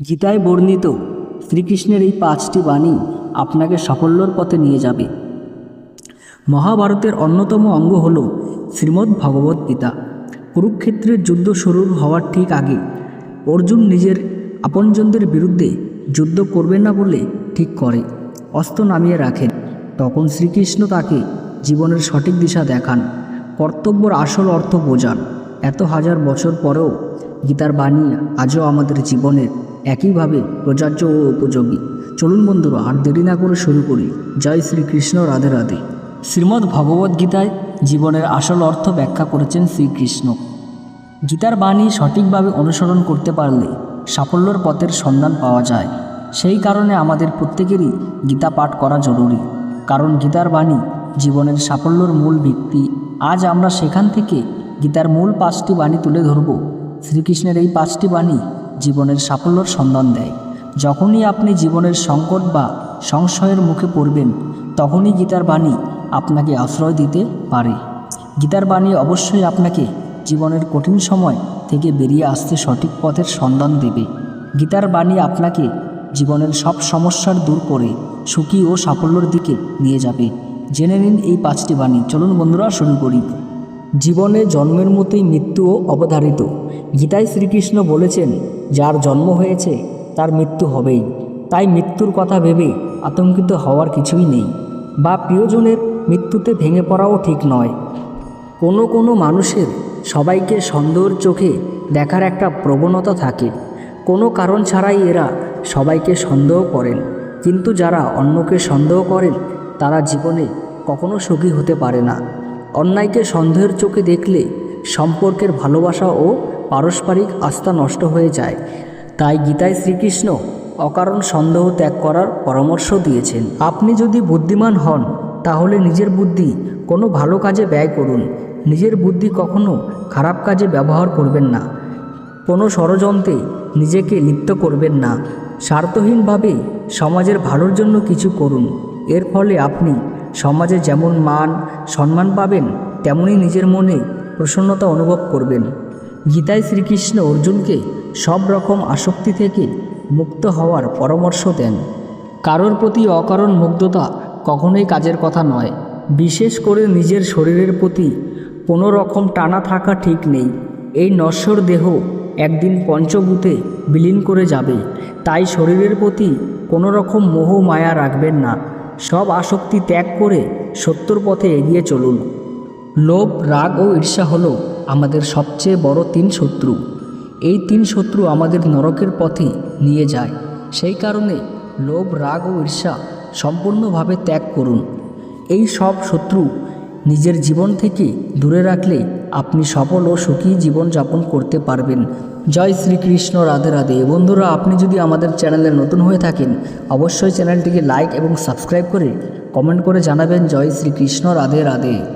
গীতায় বর্ণিত শ্রীকৃষ্ণের এই পাঁচটি বাণী আপনাকে সাফল্যর পথে নিয়ে যাবে। মহাভারতের অন্যতম অঙ্গ হল শ্রীমদ্ ভগবদ্ গীতা। কুরুক্ষেত্রের যুদ্ধ শুরু হওয়ার ঠিক আগে অর্জুন নিজের আপনজনদের বিরুদ্ধে যুদ্ধ করবে না বলে ঠিক করে, অস্ত্র নামিয়ে রাখেন। তখন শ্রীকৃষ্ণ তাকে জীবনের সঠিক দিশা দেখান, কর্তব্যর আসল অর্থ বোঝান। এত হাজার বছর পরেও গীতার বাণী আজও আমাদের জীবনের একইভাবে প্রযোজ্য ও উপযোগী। চলুন বন্ধুরা, আর দেরি না করে শুরু করি। জয় শ্রীকৃষ্ণ, রাধে রাধে। শ্রীমদ্ ভগবদ্গীতায় জীবনের আসল অর্থ ব্যাখ্যা করেছেন শ্রীকৃষ্ণ। গীতার বাণী সঠিকভাবে অনুসরণ করতে পারলে সাফল্যর পথের সন্ধান পাওয়া যায়। সেই কারণে আমাদের প্রত্যেকেরই গীতা পাঠ করা জরুরি। কারণ গীতার বাণী জীবনের সাফল্যর মূল ভিত্তি। আজ আমরা সেখান থেকে গীতার মূল পাঁচটি বাণী তুলে ধরব। শ্রীকৃষ্ণের এই পাঁচটি বাণী জীবনের সাফল্যর সন্ধান দেয়। যখনই আপনি জীবনের সংকট বা সংশয়ের মুখে পড়বেন, তখনই গীতার বাণী আপনাকে আশ্রয় দিতে পারে। গীতার বাণী অবশ্যই আপনাকে জীবনের কঠিন সময় থেকে বেরিয়ে আসতে সঠিক পথের সন্ধান দেবে। গীতার বাণী আপনাকে জীবনের সব সমস্যার দূর করে সুখী ও সাফল্যের দিকে নিয়ে যাবে। জেনে নিন এই পাঁচটি বাণী। চলুন বন্ধুরা, শুরু করি। জীবনে জন্মের মতোই মৃত্যুও অবধারিত। গীতায় শ্রীকৃষ্ণ বলেছেন যার জন্ম হয়েছে তার মৃত্যু হবেই। তাই মৃত্যুর কথা ভেবে আতঙ্কিত হওয়ার কিছুই নেই। বা প্রিয়জনের মৃত্যুতে ভেঙে পড়াও ঠিক নয়। কোনো কোনো মানুষের সবাইকে সন্দেহের চোখে দেখার একটা প্রবণতা থাকে। কোনো কারণ ছাড়াই এরা সবাইকে সন্দেহ করেন। কিন্তু যারা অন্যকে সন্দেহ করেন, তারা জীবনে কখনো সুখী হতে পারে না। অন্যায়কে সন্দেহের চোখে দেখলে সম্পর্কের ভালোবাসা ও পারস্পরিক আস্থা নষ্ট হয়ে যায়। তাই গীতায় শ্রীকৃষ্ণ অকারণ সন্দেহ ত্যাগ করার পরামর্শ দিয়েছেন। আপনি যদি বুদ্ধিমান হন, তাহলে নিজের বুদ্ধি কোনো ভালো কাজে ব্যয় করুন। নিজের বুদ্ধি কখনো খারাপ কাজে ব্যবহার করবেন না। কোনো ষড়যন্ত্রে নিজেকে লিপ্ত করবেন না। স্বার্থহীনভাবে সমাজের ভালোর জন্য কিছু করুন। এর ফলে আপনি সমাজে যেমন মান, সম্মান পাবেন তেমনই নিজের মনে প্রসন্নতা অনুভব করবেন। গীতায় শ্রীকৃষ্ণ অর্জুনকে সব রকম আসক্তি থেকে মুক্ত হওয়ার পরামর্শ দেন। কারোর প্রতি অকারণ মুগ্ধতা কখনোই কাজের কথা নয়। বিশেষ করে নিজের শরীরের প্রতি কোনো রকম টানা থাকা ঠিক নেই। এই নশ্বর দেহ একদিন পঞ্চভূতে বিলীন করে যাবে। তাই শরীরের প্রতি কোনো রকম মোহ মায়া রাখবেন না। সব আসক্তি ত্যাগ করে সত্যর পথে এগিয়ে চলুন। লোভ, রাগ ও ঈর্ষা হলো আমাদের সবচেয়ে বড় তিন শত্রু। এই তিন শত্রু আমাদের নরকের পথে নিয়ে যায়। সেই কারণে লোভ, রাগ ও ঈর্ষা সম্পূর্ণভাবে ত্যাগ করুন। এই সব শত্রু নিজের জীবন থেকে দূরে রাখলে আপনি সফল ও সুখী জীবন যাপন করতে পারবেন। জয় শ্রীকৃষ্ণ, রাধে রাধে। বন্ধুরা, আপনি যদি আমাদের চ্যানেলে নতুন হয়ে থাকেন, অবশ্যই চ্যানেলটিকে লাইক এবং সাবস্ক্রাইব করে কমেন্ট করে জানাবেন। জয় শ্রীকৃষ্ণ, রাধে রাধে।